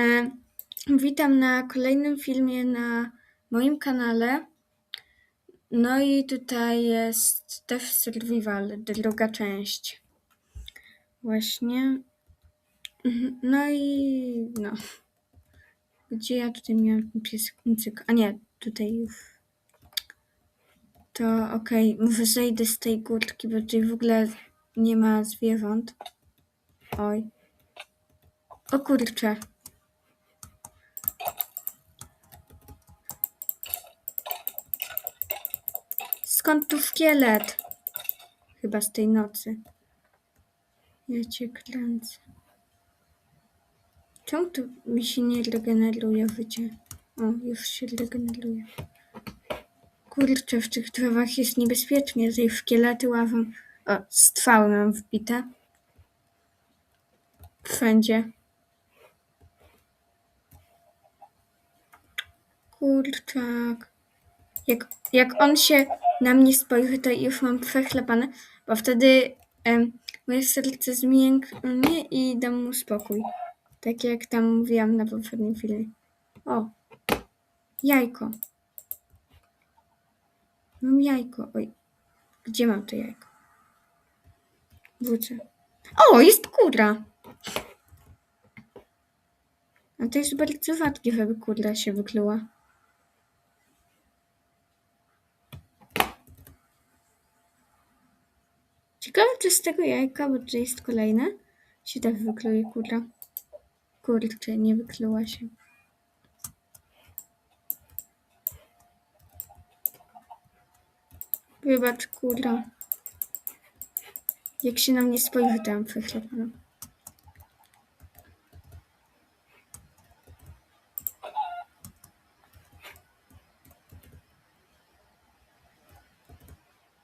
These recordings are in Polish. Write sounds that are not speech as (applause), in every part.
E, witam na kolejnym filmie na moim kanale. No i tutaj jest Death Survival, druga część. Właśnie. Mhm, No i no. Gdzie ja tutaj miałam pies cyk. A nie, tutaj już. To okej, może zejdę z tej górki, bo tutaj w ogóle nie ma zwierząt. Oj. O kurczę. Skąd tu szkielet? Chyba z tej nocy. Ja cię kręcę. Czemu tu mi się nie regeneruje życie? O, już się regeneruje. Kurczę, w tych drzewach jest niebezpiecznie. Tej szkielety ławą. O, strzały mam wbite. Wszędzie. Kurczak. Jak, jak on się na mnie spojrzy, to już mam przechlapane, bo wtedy em, moje serce zmięknie i dam mu spokój. Tak jak tam mówiłam na poprzednim filmie. O, jajko. Mam jajko. Oj, gdzie mam to jajko? Wrócę. O, jest kura. A to jest bardzo rzadkie, żeby kura się wykluła. Czy z tego jajka, bo tutaj jest kolejne, się tak wykluje kura. Kurczę, nie wykluła się. Wybacz, kura. Jak się na mnie spojrzy, to mam przechlapane.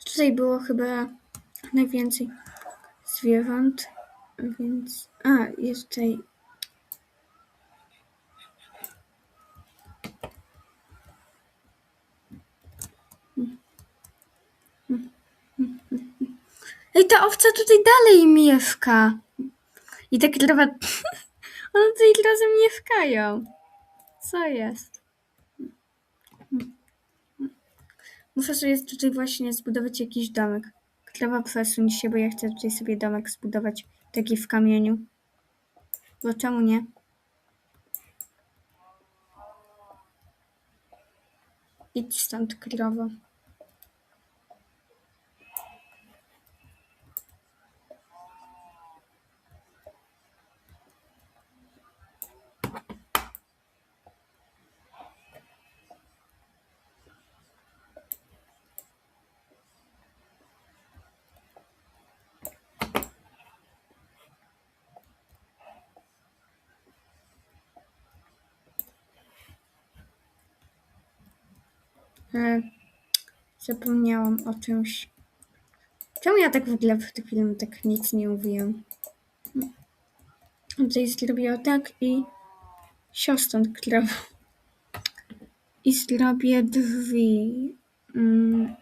Tutaj było chyba najwięcej zwierząt, więc... A, tutaj... Ej, ta owca tutaj dalej mieszka. I tak trochę... (laughs) One tutaj razem mieszkają. Co jest? Muszę sobie tutaj właśnie zbudować jakiś domek. Klewa przesuń się, bo ja chcę tutaj sobie domek zbudować. Taki w kamieniu. Bo czemu nie? Idź stąd, krowo. Zapomniałam o czymś. Czemu ja tak w ogóle w tym filmie tak nic nie mówiłam? Tutaj zrobię tak i siostrąt krową. I zrobię drzwi. Mm,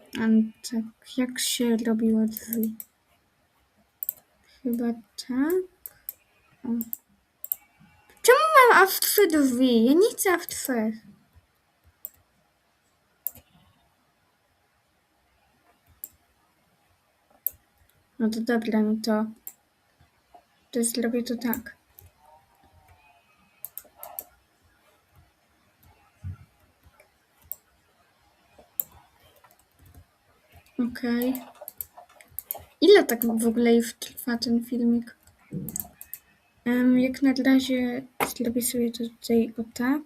tak, jak się robiło drzwi? Chyba tak. O. Czemu mam aż trzy drzwi? Ja nie chcę aż trzech. No to dobra, no to, to zrobię to tak. Okej. Ile tak w ogóle już trwa ten filmik? Em, jak na razie zrobię sobie to tutaj o tak.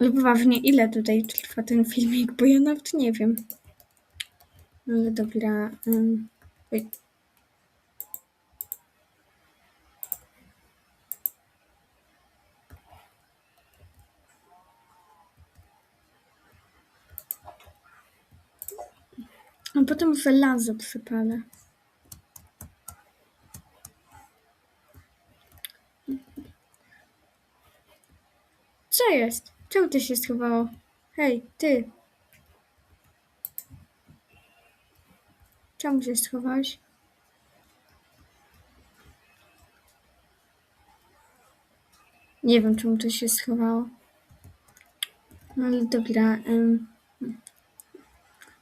Ale poważnie, ile tutaj trwa ten filmik, bo ja nawet nie wiem. Ale dobra. Um, oj. A potem żelazo przypalę. Co jest? Czemu ty się schowało? Hej, ty! Czemu się schowałeś? Nie wiem, czemu to się schowało. No ale dobra. Um,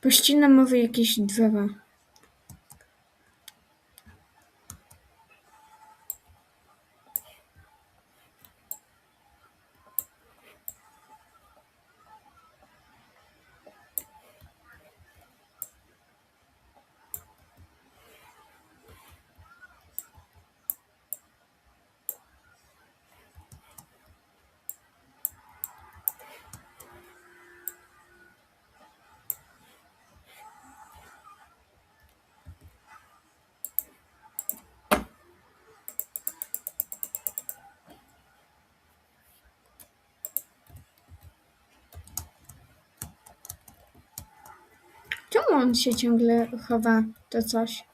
pościnam może jakieś drzewa. Czemu on się ciągle chowa? To coś.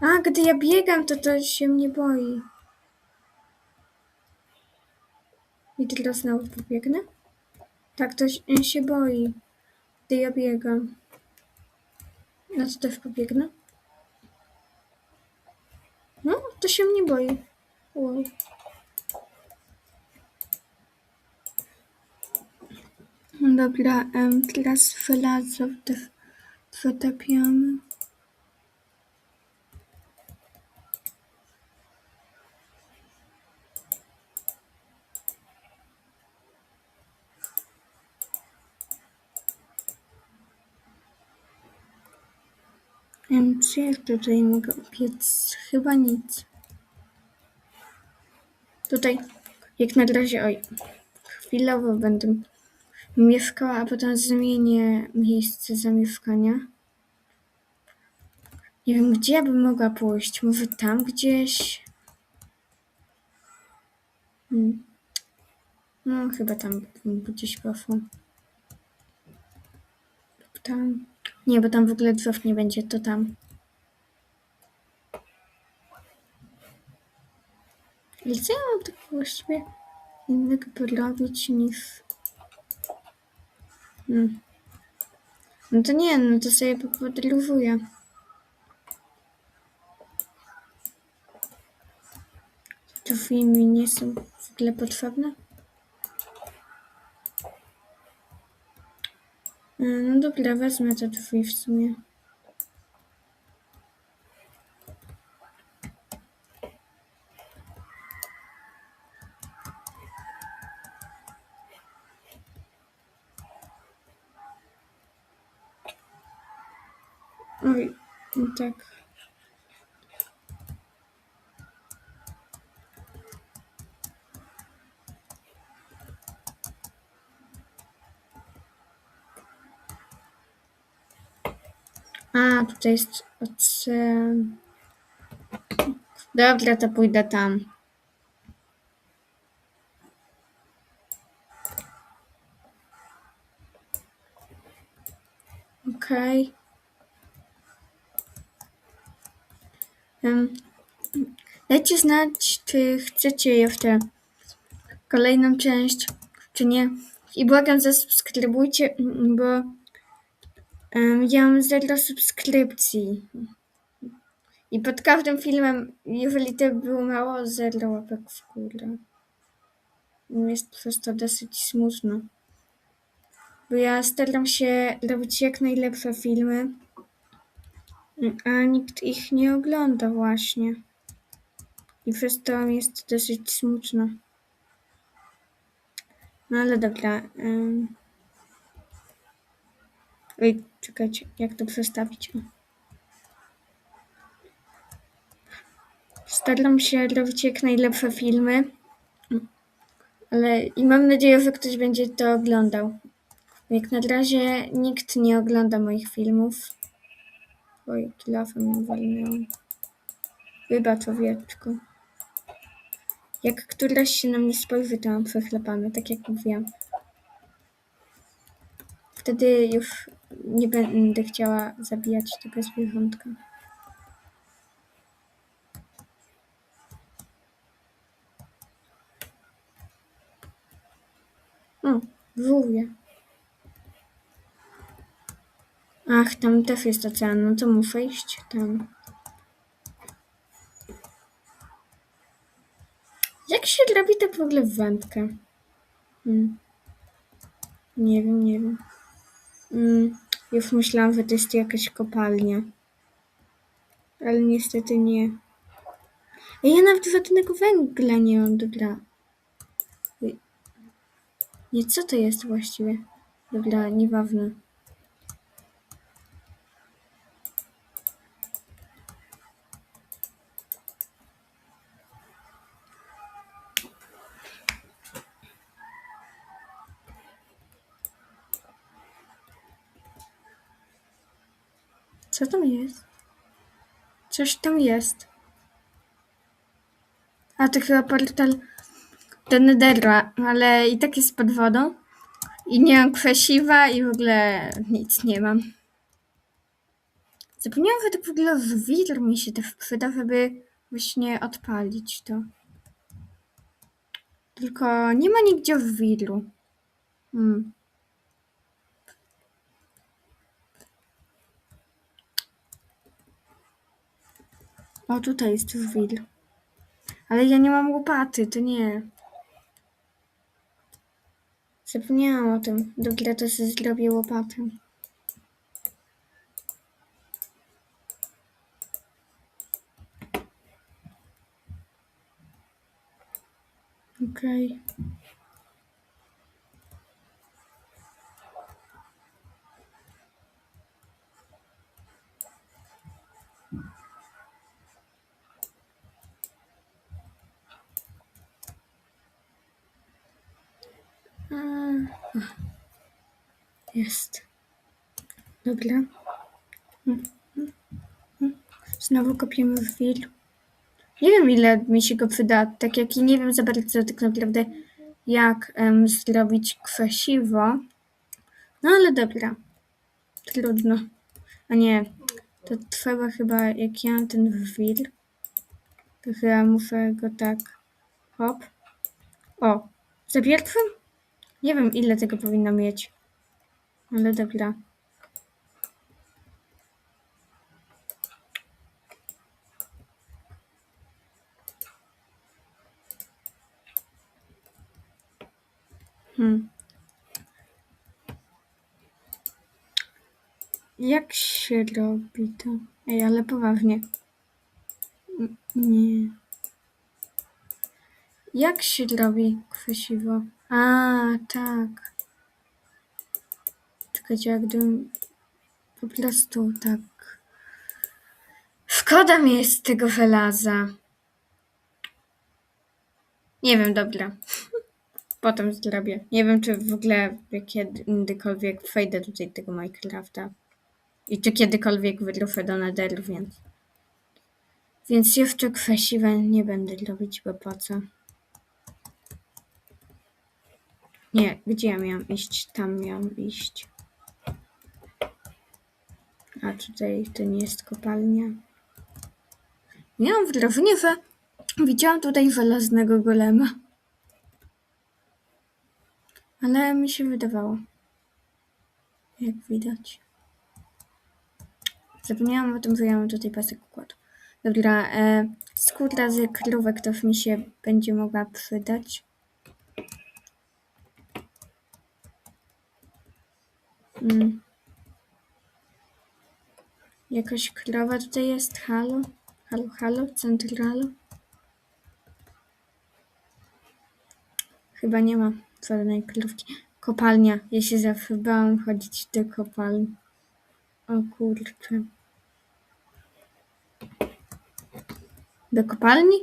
A, gdy ja biegam, to to się mnie boi. I teraz znowu pobiegnę? Tak, to się- się boi, gdy ja biegam. No to też pobiegnę. No, to się mnie boi. Wow. Dobra, em, teraz żelazo też wytapiamy. Em, Co ja tutaj mogę upiec? Chyba nic. Tutaj, jak na razie, oj, chwilowo będę mieszkała, a potem zmienię miejsce zamieszkania. Nie wiem, gdzie ja bym mogła pójść. Może tam gdzieś? Hmm. No, chyba tam gdzieś poszła. Tam. Nie, bo tam w ogóle drzew nie będzie, to tam. Ale co ja mam tak właściwie innego porobić niż... Hmm. No to nie, no to sobie podróżuję. Drzwi mi nie są w ogóle potrzebne. E, No dobra, wezmę te drzwi w sumie. Oj, no tak. A, tutaj jest ocean. Dobra, to pójdę tam. Okej. Em, Dajcie znać, czy chcecie jeszcze kolejną część, czy nie. I błagam, zasubskrybujcie, bo ja mam zero subskrypcji. I pod każdym filmem, jeżeli to było mało, zero łapek w górę. Jest przez to dosyć smutno. Bo ja staram się robić jak najlepsze filmy, a nikt ich nie ogląda właśnie. I przez to jest dosyć smutno. No ale dobra. Um... Oj, czekajcie, jak to przestawić? Staram się robić jak najlepsze filmy, ale i mam nadzieję, że ktoś będzie to oglądał. Jak na razie nikt nie ogląda moich filmów. Oj, kilafem ją walnęłam. Wybacz, owieczko. Jak któraś się na mnie spojrzy, to mam przechlepane, tak jak mówiłam. Wtedy już nie będę chciała zabijać tego zwierzątka. O, żółwie. Ach, tam też jest ocean, no to muszę iść tam. Jak się robi tak w ogóle wędkę? Hmm. Nie wiem, nie wiem. Mm, już myślałam, że to jest jakaś kopalnia. Ale niestety nie. Ja nawet żadnego węgla nie mam, dobra. Nie, co to jest właściwie? Dobra, nieważne. Co tam jest? Coś tam jest. A to chyba portal do Nethera, ale i tak jest pod wodą. I nie mam kwesiwa i w ogóle nic nie mam. Zapomniałam, tak w ogóle żwir mi się też przyda, żeby właśnie odpalić to. Tylko nie ma nigdzie żwiru. Hmm. O, tutaj jest żwir. Ale ja nie mam łopaty, to nie. Zapomniałam o tym. Dobra, to sobie zrobię łopatę. Okej. A, ach. Jest. Dobra. Znowu kopiemy żwir. Nie wiem, ile mi się go przyda, tak jak i nie wiem za bardzo tak naprawdę, jak em, zrobić kwasiwo. No ale dobra. Trudno. A nie, to trzeba chyba, jak ja ten żwir, to chyba muszę go tak, hop. O, za pierwszym? Nie wiem, ile tego powinno mieć. Ale dobra. Hmm. Jak się robi to? Ej, ale poważnie. N- Nie. Jak się robi kwasiwo? A, tak. Czekajcie, jak gdybym po prostu tak... Szkoda mi jest tego żelaza. Nie wiem, dobra. (laughs) Potem zrobię. Nie wiem, czy w ogóle kiedykolwiek wejdę tutaj tego Minecrafta. I czy kiedykolwiek wydruszę do Netheru, więc... Więc jeszcze kwasiwa nie będę robić, bo po co? Nie, gdzie ja miałam iść? Tam miałam iść. A tutaj to nie jest kopalnia. Miałam wrażenie, że widziałam tutaj żelaznego golema. Ale mi się wydawało. Jak widać. Zapomniałam o tym, że ja mam tutaj pasek układu. Dobra, e, skóra z krówek też mi się będzie mogła przydać. Mm. Jakaś krowa tutaj jest? Halo? Halo, halo? Centralo? Chyba nie ma żadnej krówki. Kopalnia. Ja się zawsze bałam chodzić do kopalni. O kurczę. Do kopalni?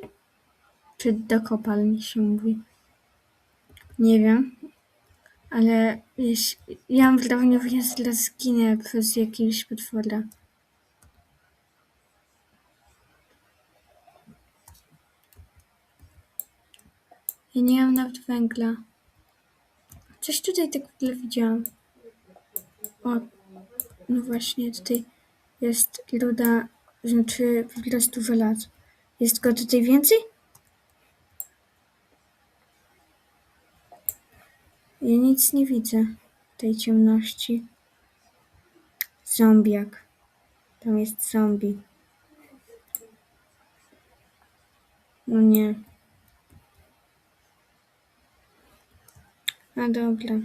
Czy do kopalni się mówi? Nie wiem. Ale jeś, ja mam że ja zaraz zginę przez jakiegoś potwora. Ja nie mam nawet węgla. Coś tutaj tak w ogóle widziałam. O, no właśnie, tutaj jest ruda, znaczy po prostu żelazo. Jest go tutaj więcej? Ja nic nie widzę w tej ciemności. Zombiak. Tam jest zombie. No nie. A dobra.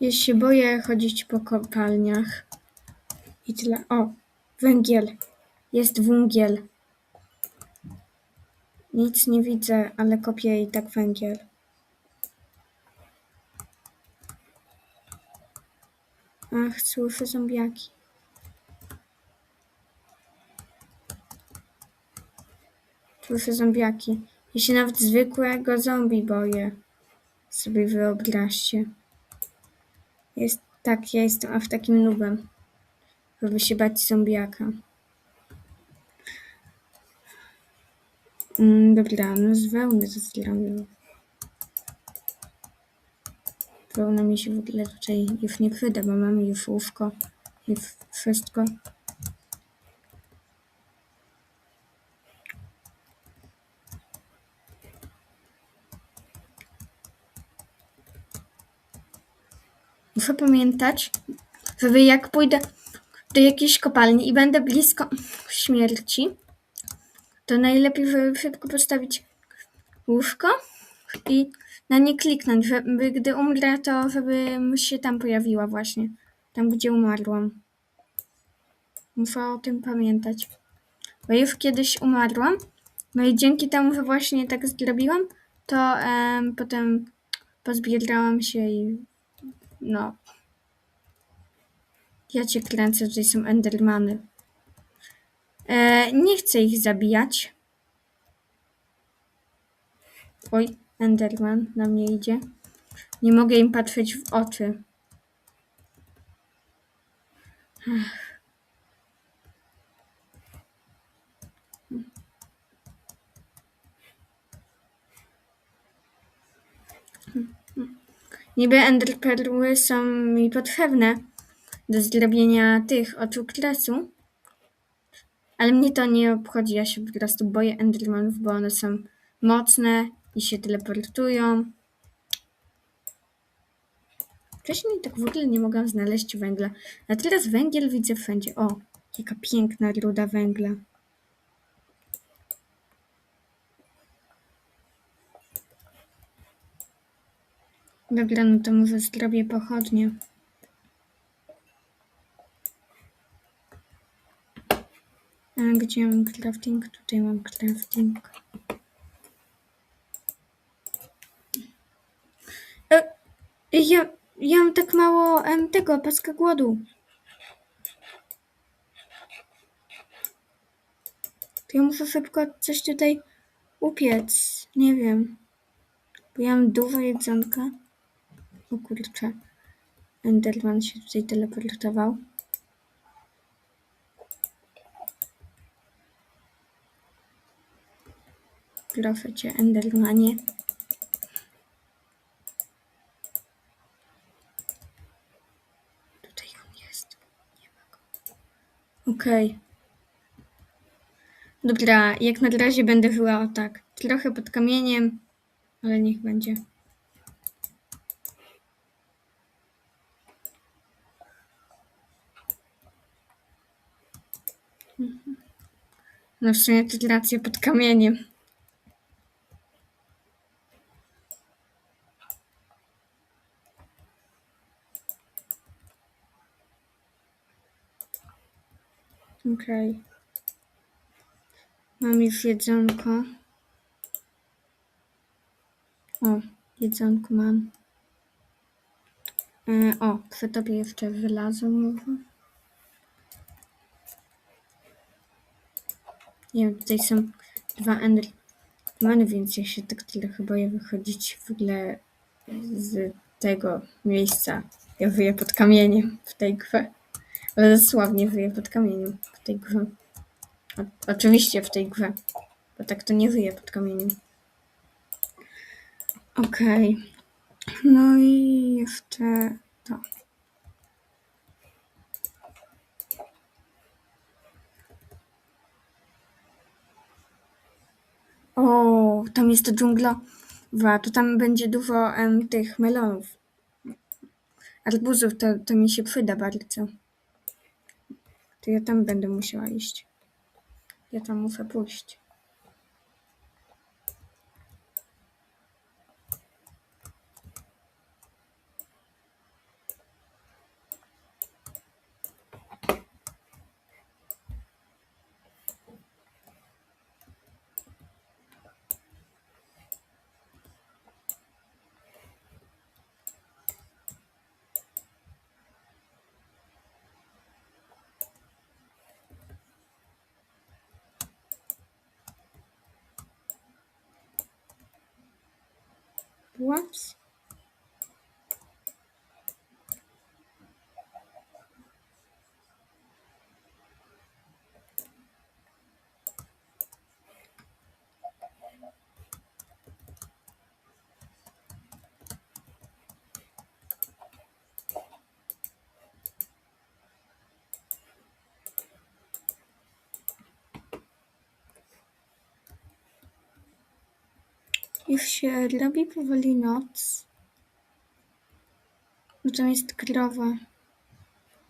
Ja się boję chodzić po kopalniach. I tyle. O, węgiel. Jest węgiel. Nic nie widzę, ale kopię i tak węgiel. Ach, słyszę zombiaki. Słyszę zombiaki. Ja się nawet zwykłego zombie boję. Sobie wyobraźcie. Jest tak, ja jestem aż takim nubem, żeby się bać zombiaka. Dobra, no z wełny to zrobił. Wełna mi się w ogóle tutaj już nie przyda, bo mamy już łówko i wszystko. Muszę pamiętać, żeby jak pójdę do jakiejś kopalni i będę blisko śmierci, to najlepiej szybko postawić łóżko i na nie kliknąć, żeby gdy umrę, to żeby się tam pojawiła właśnie, tam gdzie umarłam. Muszę o tym pamiętać. Bo już kiedyś umarłam, no i dzięki temu, że właśnie tak zrobiłam, to em, potem pozbierałam się i no. Ja cię kręcę, tutaj są endermany. E, nie chcę ich zabijać. Oj, enderman na mnie idzie. Nie mogę im patrzeć w oczy. Ach. Niby enderperły są mi potrzebne do zrobienia tych oczu kresu, ale mnie to nie obchodzi. Ja się po prostu boję endermanów, bo one są mocne i się teleportują. Wcześniej tak w ogóle nie mogłam znaleźć węgla, a teraz węgiel widzę wszędzie. O, jaka piękna ruda węgla. Dobra, no to może zrobię pochodnie. Gdzie mam crafting? Tutaj mam crafting. E, ja, ja mam tak mało em, tego, paska głodu. To ja muszę szybko coś tutaj upiec. Nie wiem. Bo ja mam dużo jedzonka. O kurczę. Enderman się tutaj teleportował. Proszę cię, Endermanie. Tutaj on jest. Nie ma go. Okej. Dobra, jak na razie będę o tak. Trochę pod kamieniem, ale niech będzie. Mhm. No w sumie to racja pod kamieniem. Okej. Mam już jedzonko. O, jedzonko mam. E, o, przetopię jeszcze żelazo może. Nie wiem, tutaj są dwa endermany, więc ja się tak trochę boję wychodzić w ogóle z tego miejsca. Ja wyję pod kamieniem w tej grze. Ale dosłownie wyję pod kamieniem w tej grze. O, oczywiście w tej grze. Bo tak to nie wyję pod kamieniem. Okej. No i jeszcze to. O, tam jest to dżungla. To tam będzie dużo em, tych melonów. Arbuzów to, to mi się przyda bardzo. To ja tam będę musiała iść. Ja tam muszę pójść. Whoops. Już się robi powoli noc. Bo tam jest krowa.